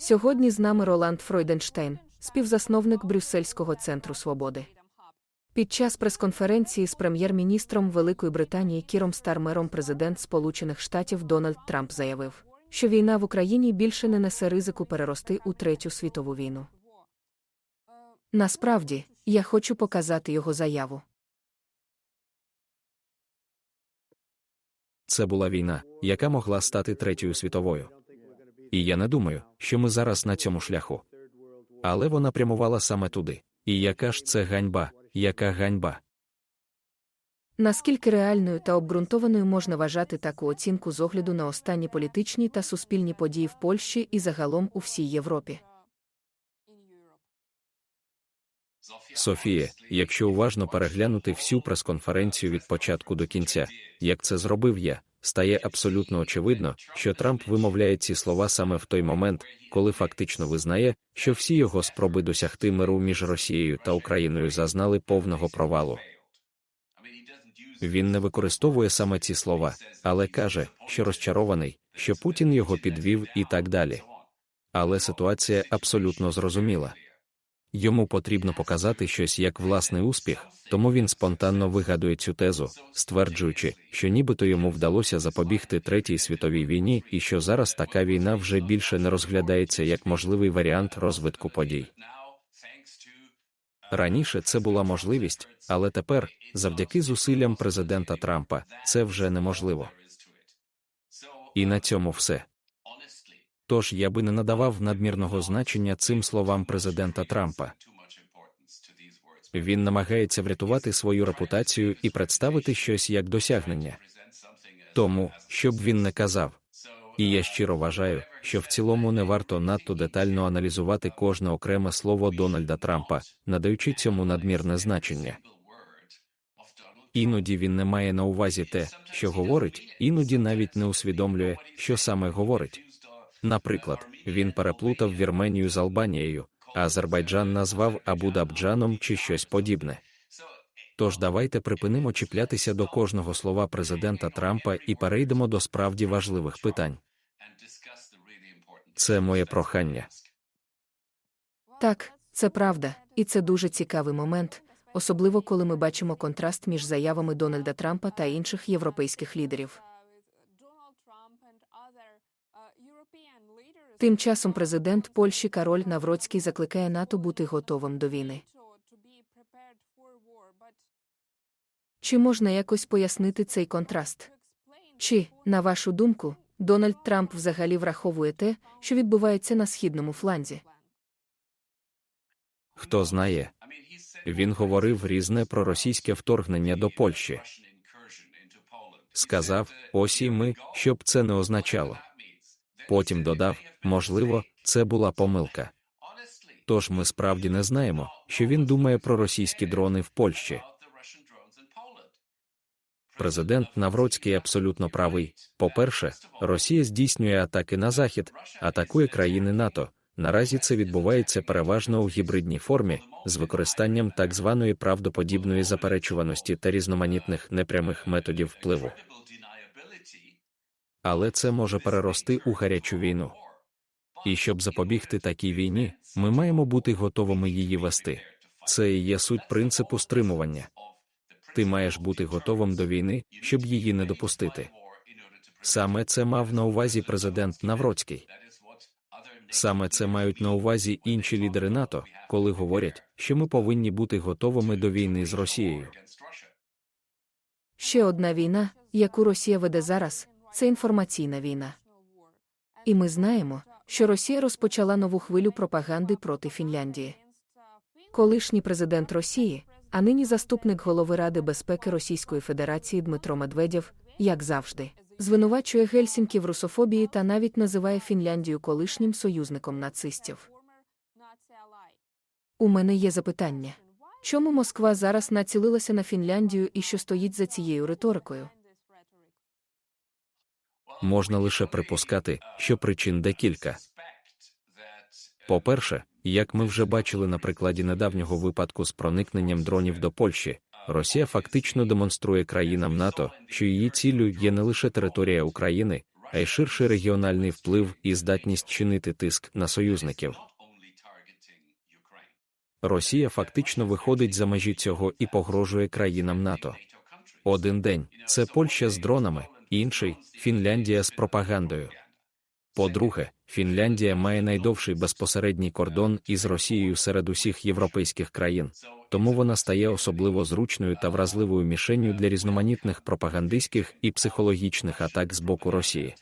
Сьогодні з нами Роланд Фройденштейн, співзасновник Брюссельського центру свободи. Під час прес-конференції з прем'єр-міністром Великої Британії Кіром Стармером президент Сполучених Штатів Дональд Трамп заявив, що війна в Україні більше не несе ризику перерости у третю світову війну. Насправді, я хочу показати його заяву. Це була війна, яка могла стати третьою світовою. І я не думаю, що ми зараз на цьому шляху. Але вона прямувала саме туди. І яка ж це ганьба, яка ганьба? Наскільки реальною та обґрунтованою можна вважати таку оцінку з огляду на останні політичні та суспільні події в Польщі і загалом у всій Європі? Софія, якщо уважно переглянути всю прес-конференцію від початку до кінця, як це зробив я, стає абсолютно очевидно, що Трамп вимовляє ці слова саме в той момент, коли фактично визнає, що всі його спроби досягти миру між Росією та Україною зазнали повного провалу. Він не використовує саме ці слова, але каже, що розчарований, що Путін його підвів і так далі. Але ситуація абсолютно зрозуміла. Йому потрібно показати щось як власний успіх, тому він спонтанно вигадує цю тезу, стверджуючи, що нібито йому вдалося запобігти третій світовій війні і що зараз така війна вже більше не розглядається як можливий варіант розвитку подій. Раніше це була можливість, але тепер, завдяки зусиллям президента Трампа, це вже неможливо. І на цьому все. Тож я би не надавав надмірного значення цим словам президента Трампа. Він намагається врятувати свою репутацію і представити щось як досягнення. Тому, щоб він не казав. І я щиро вважаю, що в цілому не варто надто детально аналізувати кожне окреме слово Дональда Трампа, надаючи цьому надмірне значення. Іноді він не має на увазі те, що говорить, іноді навіть не усвідомлює, що саме говорить. Наприклад, він переплутав Вірменію з Албанією, а Азербайджан назвав Абу-Дабджаном чи щось подібне. Тож давайте припинимо чіплятися до кожного слова президента Трампа і перейдемо до справді важливих питань. Це моє прохання. Так, це правда, і це дуже цікавий момент, особливо коли ми бачимо контраст між заявами Дональда Трампа та інших європейських лідерів. Тим часом президент Польщі Кароль Навроцький закликає НАТО бути готовим до війни. Чи можна якось пояснити цей контраст? Чи, на вашу думку, Дональд Трамп взагалі враховує те, що відбувається на східному фланзі? Хто знає, він говорив різне про російське вторгнення до Польщі. Сказав, ось і ми, щоб це не означало. Потім додав, можливо, це була помилка. Тож ми справді не знаємо, що він думає про російські дрони в Польщі. Президент Навроцький абсолютно правий. По-перше, Росія здійснює атаки на захід, атакує країни НАТО. Наразі це відбувається переважно у гібридній формі з використанням так званої правдоподібної заперечуваності та різноманітних непрямих методів впливу. Але це може перерости у гарячу війну. І щоб запобігти такій війні, ми маємо бути готовими її вести. Це і є суть принципу стримування. Ти маєш бути готовим до війни, щоб її не допустити. Саме це мав на увазі президент Навроцький. Саме це мають на увазі інші лідери НАТО, коли говорять, що ми повинні бути готовими до війни з Росією. Ще одна війна, яку Росія веде зараз, це інформаційна війна. І ми знаємо, що Росія розпочала нову хвилю пропаганди проти Фінляндії. Колишній президент Росії, а нині заступник голови Ради безпеки Російської Федерації Дмитро Медведєв, як завжди, звинувачує Гельсінкі в русофобії та навіть називає Фінляндію колишнім союзником нацистів. У мене є запитання. Чому Москва зараз націлилася на Фінляндію і що стоїть за цією риторикою? Можна лише припускати, що причин декілька. По-перше, як ми вже бачили на прикладі недавнього випадку з проникненням дронів до Польщі, Росія фактично демонструє країнам НАТО, що її ціллю є не лише територія України, а й ширший регіональний вплив і здатність чинити тиск на союзників. Росія фактично виходить за межі цього і погрожує країнам НАТО. Один день це Польща з дронами, інший Фінляндія з пропагандою. По-друге, Фінляндія має найдовший безпосередній кордон із Росією серед усіх європейських країн, тому вона стає особливо зручною та вразливою мішенню для різноманітних пропагандистських і психологічних атак з боку Росії.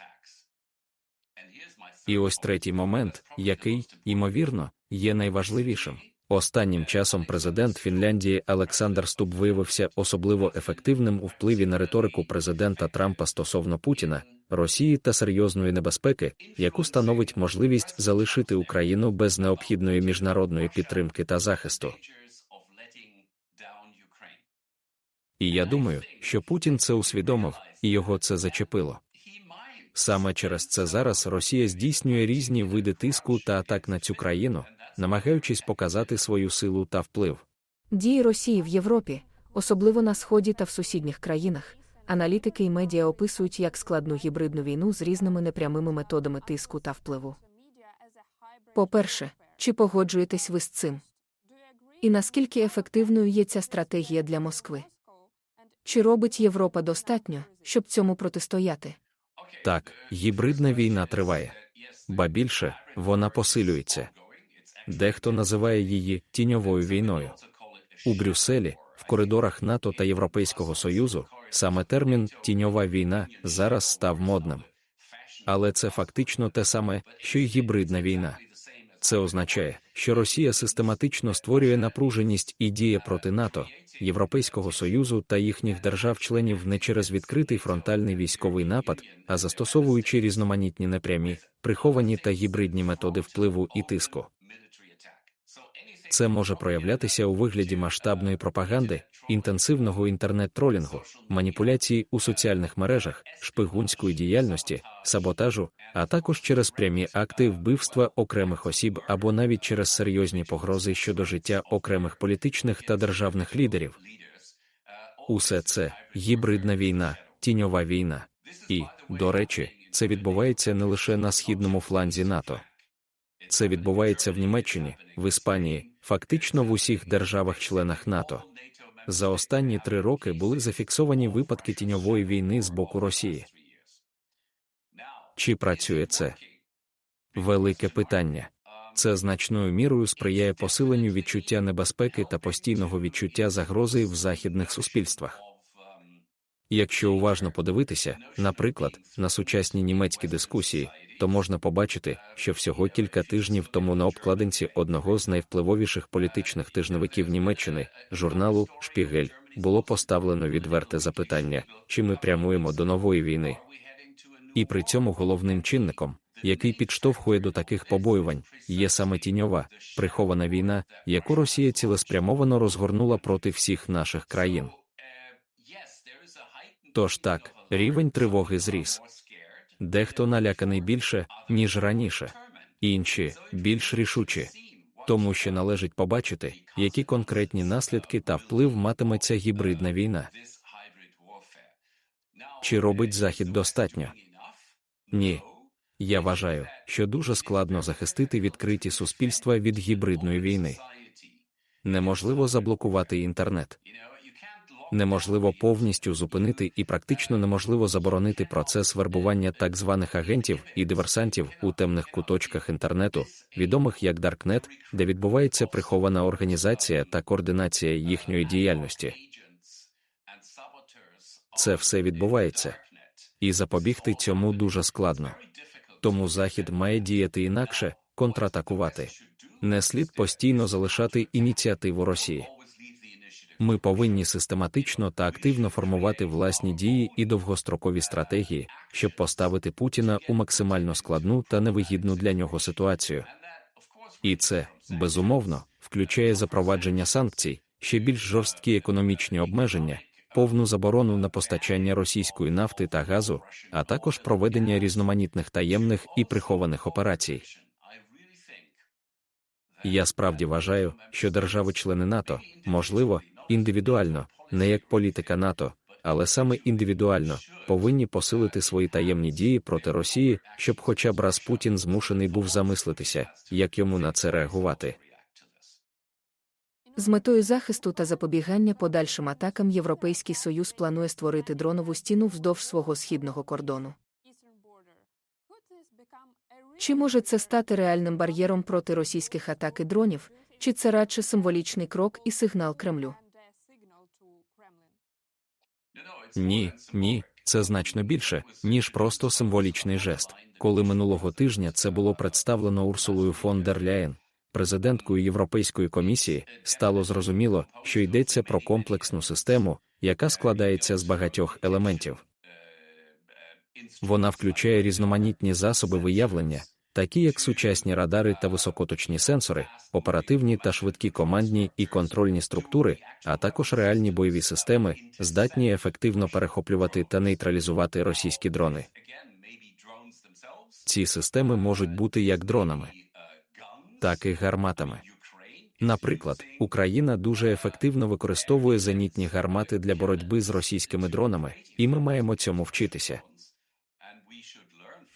І ось третій момент, який, ймовірно, є найважливішим. Останнім часом президент Фінляндії Олександр Стуб виявився особливо ефективним у впливі на риторику президента Трампа стосовно Путіна, Росії та серйозної небезпеки, яку становить можливість залишити Україну без необхідної міжнародної підтримки та захисту. І я думаю, що Путін це усвідомив, і його це зачепило. Саме через це зараз Росія здійснює різні види тиску та атак на цю країну, намагаючись показати свою силу та вплив. Дії Росії в Європі, особливо на Сході та в сусідніх країнах, аналітики і медіа описують як складну гібридну війну з різними непрямими методами тиску та впливу. По-перше, чи погоджуєтесь ви з цим? І наскільки ефективною є ця стратегія для Москви? Чи робить Європа достатньо, щоб цьому протистояти? Так, гібридна війна триває, ба більше вона посилюється. Дехто називає її тіньовою війною. У Брюсселі, в коридорах НАТО та Європейського Союзу, саме термін тіньова війна зараз став модним. Але це фактично те саме, що й гібридна війна. Це означає, що Росія систематично створює напруженість і діє проти НАТО, Європейського Союзу та їхніх держав-членів не через відкритий фронтальний військовий напад, а застосовуючи різноманітні непрямі, приховані та гібридні методи впливу і тиску. Це може проявлятися у вигляді масштабної пропаганди, інтенсивного інтернет-тролінгу, маніпуляції у соціальних мережах, шпигунської діяльності, саботажу, а також через прямі акти вбивства окремих осіб або навіть через серйозні погрози щодо життя окремих політичних та державних лідерів. Усе це гібридна війна, тіньова війна. І, до речі, це відбувається не лише на східному фланзі НАТО. Це відбувається в Німеччині, в Іспанії, фактично в усіх державах-членах НАТО. За останні три роки були зафіксовані випадки тіньової війни з боку Росії. Чи працює це? Велике питання. Це значною мірою сприяє посиленню відчуття небезпеки та постійного відчуття загрози в західних суспільствах. Якщо уважно подивитися, наприклад, на сучасні німецькі дискусії, то можна побачити, що всього кілька тижнів тому на обкладинці одного з найвпливовіших політичних тижневиків Німеччини, журналу Шпігель, було поставлено відверте запитання, чи ми прямуємо до нової війни. І при цьому головним чинником, який підштовхує до таких побоювань, є саме тіньова, прихована війна, яку Росія цілеспрямовано розгорнула проти всіх наших країн. Тож так, рівень тривоги зріс. Дехто наляканий більше, ніж раніше, інші більш рішучі. Тому що належить побачити, які конкретні наслідки та вплив матиме ця гібридна війна. Чи робить Захід достатньо? Ні. Я вважаю, що дуже складно захистити відкриті суспільства від гібридної війни. Неможливо заблокувати інтернет. Неможливо повністю зупинити і практично неможливо заборонити процес вербування так званих агентів і диверсантів у темних куточках інтернету, відомих як Даркнет, де відбувається прихована організація та координація їхньої діяльності. Це все відбувається, і запобігти цьому дуже складно. Тому Захід має діяти інакше, контратакувати. Не слід постійно залишати ініціативу Росії. Ми повинні систематично та активно формувати власні дії і довгострокові стратегії, щоб поставити Путіна у максимально складну та невигідну для нього ситуацію. І це, безумовно, включає запровадження санкцій, ще більш жорсткі економічні обмеження, повну заборону на постачання російської нафти та газу, а також проведення різноманітних таємних і прихованих операцій. Я справді вважаю, що держави-члени НАТО, можливо, індивідуально, не як політика НАТО, але саме індивідуально повинні посилити свої таємні дії проти Росії, щоб хоча б раз Путін змушений був замислитися, як йому на це реагувати. З метою захисту та запобігання подальшим атакам Європейський Союз планує створити дронову стіну вздовж свого східного кордону. Чи може це стати реальним бар'єром проти російських атак і дронів, чи це радше символічний крок і сигнал Кремлю? Ні, ні, це значно більше, ніж просто символічний жест. Коли минулого тижня це було представлено Урсулою фон дер Ляєн, президенткою Європейської комісії, стало зрозуміло, що йдеться про комплексну систему, яка складається з багатьох елементів. Вона включає різноманітні засоби виявлення, такі як сучасні радари та високоточні сенсори, оперативні та швидкі командні і контрольні структури, а також реальні бойові системи, здатні ефективно перехоплювати та нейтралізувати російські дрони. Ці системи можуть бути як дронами, так і гарматами. Наприклад, Україна дуже ефективно використовує зенітні гармати для боротьби з російськими дронами, і ми маємо цьому вчитися.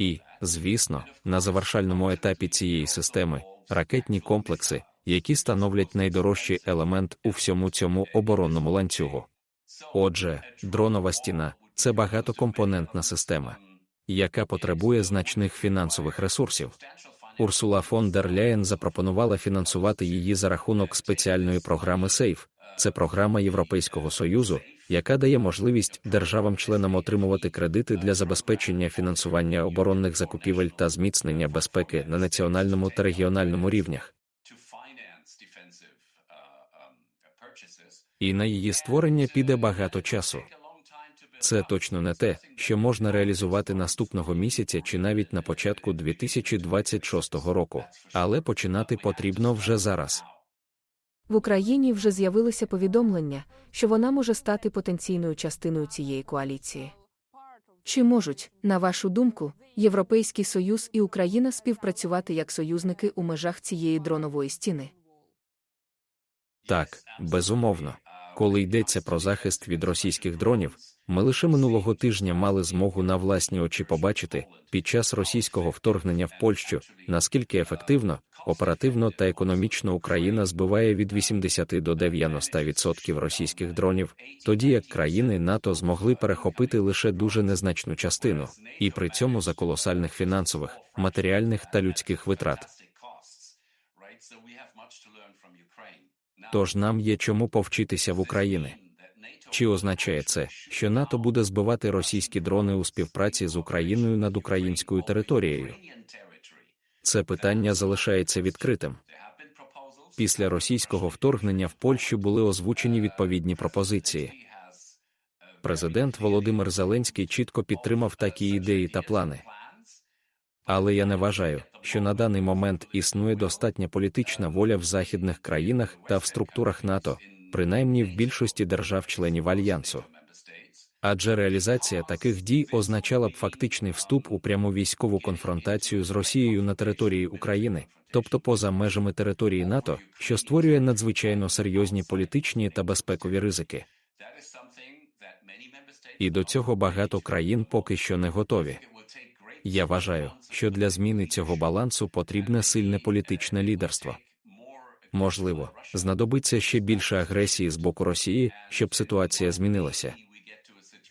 І, звісно, на завершальному етапі цієї системи ракетні комплекси, які становлять найдорожчий елемент у всьому цьому оборонному ланцюгу. Отже, дронова стіна це багатокомпонентна система, яка потребує значних фінансових ресурсів. Урсула фон дер Ляєн запропонувала фінансувати її за рахунок спеціальної програми SAFE. Це програма Європейського Союзу, яка дає можливість державам-членам отримувати кредити для забезпечення фінансування оборонних закупівель та зміцнення безпеки на національному та регіональному рівнях. І на її створення піде багато часу. Це точно не те, що можна реалізувати наступного місяця чи навіть на початку 2026 року, але починати потрібно вже зараз. В Україні вже з'явилися повідомлення, що вона може стати потенційною частиною цієї коаліції. Чи можуть, на вашу думку, Європейський Союз і Україна співпрацювати як союзники у межах цієї дронової стіни? Так, безумовно. Коли йдеться про захист від російських дронів, ми лише минулого тижня мали змогу на власні очі побачити під час російського вторгнення в Польщу, наскільки ефективно, оперативно та економічно Україна збиває від 80 до 90% російських дронів, тоді як країни НАТО змогли перехопити лише дуже незначну частину, і при цьому за колосальних фінансових, матеріальних та людських витрат. Тож нам є чому повчитися в Україні. Чи означає це, що НАТО буде збивати російські дрони у співпраці з Україною над українською територією? Це питання залишається відкритим. Після російського вторгнення в Польщу були озвучені відповідні пропозиції. Президент Володимир Зеленський чітко підтримав такі ідеї та плани. Але я не вважаю, що на даний момент існує достатня політична воля в західних країнах та в структурах НАТО, принаймні в більшості держав-членів альянсу. Адже реалізація таких дій означала б фактичний вступ у пряму військову конфронтацію з Росією на території України, тобто поза межами території НАТО, що створює надзвичайно серйозні політичні та безпекові ризики. І до цього багато країн поки що не готові. Я вважаю, що для зміни цього балансу потрібне сильне політичне лідерство. Можливо, знадобиться ще більше агресії з боку Росії, щоб ситуація змінилася.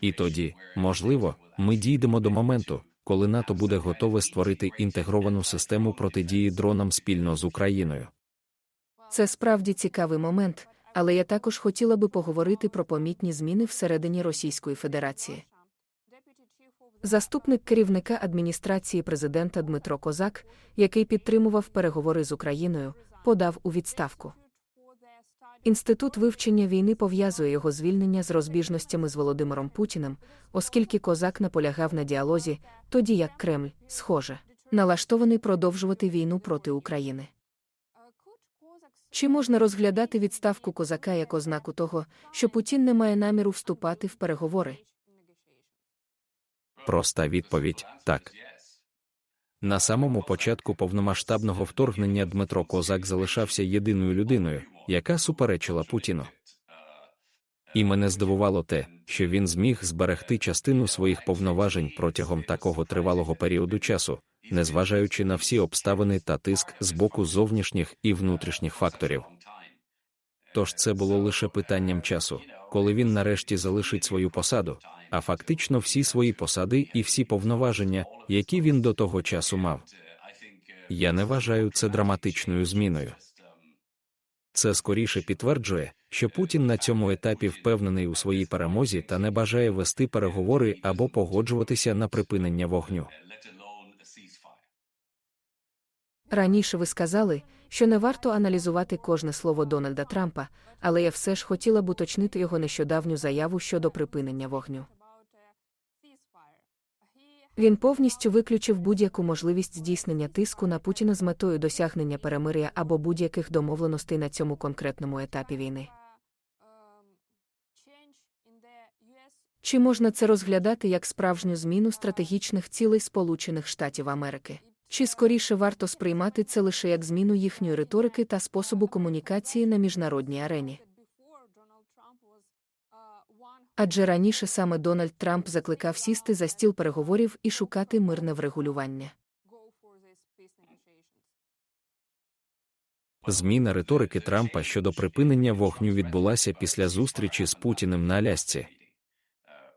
І тоді, можливо, ми дійдемо до моменту, коли НАТО буде готове створити інтегровану систему протидії дронам спільно з Україною. Це справді цікавий момент, але я також хотіла би поговорити про помітні зміни всередині Російської Федерації. Заступник керівника адміністрації президента Дмитро Козак, який підтримував переговори з Україною, подав у відставку. Інститут вивчення війни пов'язує його звільнення з розбіжностями з Володимиром Путіним, оскільки козак наполягав на діалозі, тоді як Кремль, схоже, налаштований продовжувати війну проти України. Чи можна розглядати відставку козака як ознаку того, що Путін не має наміру вступати в переговори? Проста відповідь так. На самому початку повномасштабного вторгнення Дмитро Козак залишався єдиною людиною, яка суперечила Путіну. І мене здивувало те, що він зміг зберегти частину своїх повноважень протягом такого тривалого періоду часу, незважаючи на всі обставини та тиск з боку зовнішніх і внутрішніх факторів. Тож це було лише питанням часу, коли він нарешті залишить свою посаду, а фактично всі свої посади і всі повноваження, які він до того часу мав. Я не вважаю це драматичною зміною. Це скоріше підтверджує, що Путін на цьому етапі впевнений у своїй перемозі та не бажає вести переговори або погоджуватися на припинення вогню. Раніше ви сказали, що не варто аналізувати кожне слово Дональда Трампа, але я все ж хотіла б уточнити його нещодавню заяву щодо припинення вогню. Він повністю виключив будь-яку можливість здійснення тиску на Путіна з метою досягнення перемиря або будь-яких домовленостей на цьому конкретному етапі війни. Чи можна це розглядати як справжню зміну стратегічних цілей Сполучених Штатів Америки? Чи скоріше варто сприймати це лише як зміну їхньої риторики та способу комунікації на міжнародній арені? Адже раніше саме Дональд Трамп закликав сісти за стіл переговорів і шукати мирне врегулювання. Зміна риторики Трампа щодо припинення вогню відбулася після зустрічі з Путіним на Алясці.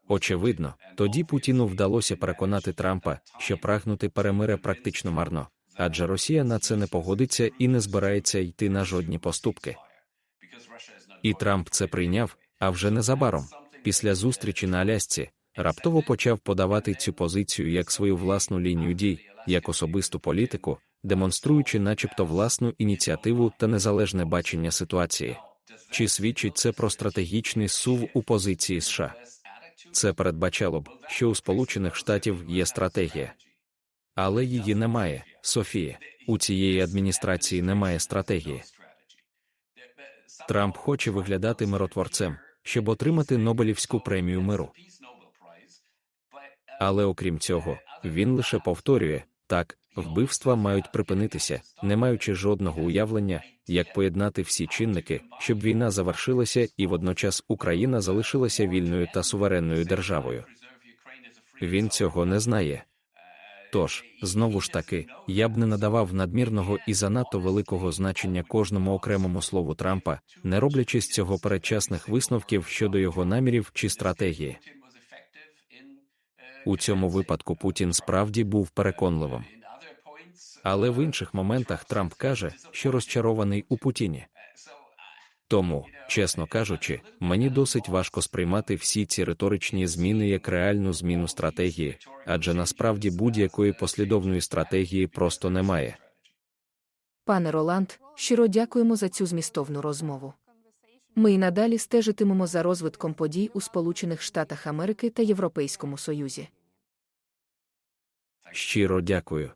Очевидно, тоді Путіну вдалося переконати Трампа, що прагнути перемиря практично марно, адже Росія на це не погодиться і не збирається йти на жодні поступки. І Трамп це прийняв, а вже незабаром, після зустрічі на Алясці, раптово почав подавати цю позицію як свою власну лінію дій, як особисту політику, демонструючи начебто власну ініціативу та незалежне бачення ситуації. Чи свідчить це про стратегічний сув у позиції США? Це передбачало б, що у Сполучених Штатів є стратегія. Але її немає, Софія. У цієї адміністрації немає стратегії. Трамп хоче виглядати миротворцем, щоб отримати Нобелівську премію миру. Але окрім цього, він лише повторює так, вбивства мають припинитися, не маючи жодного уявлення, як поєднати всі чинники, щоб війна завершилася і водночас Україна залишилася вільною та суверенною державою. Він цього не знає. Тож, знову ж таки, я б не надавав надмірного і занадто великого значення кожному окремому слову Трампа, не роблячи з цього передчасних висновків щодо його намірів чи стратегії. У цьому випадку Путін справді був переконливим. Але в інших моментах Трамп каже, що розчарований у Путіні. Тому, чесно кажучи, мені досить важко сприймати всі ці риторичні зміни як реальну зміну стратегії, адже насправді будь-якої послідовної стратегії просто немає. Пане Роланд, щиро дякуємо за цю змістовну розмову. Ми й надалі стежитимемо за розвитком подій у Сполучених Штатах Америки та Європейському Союзі. Щиро дякую.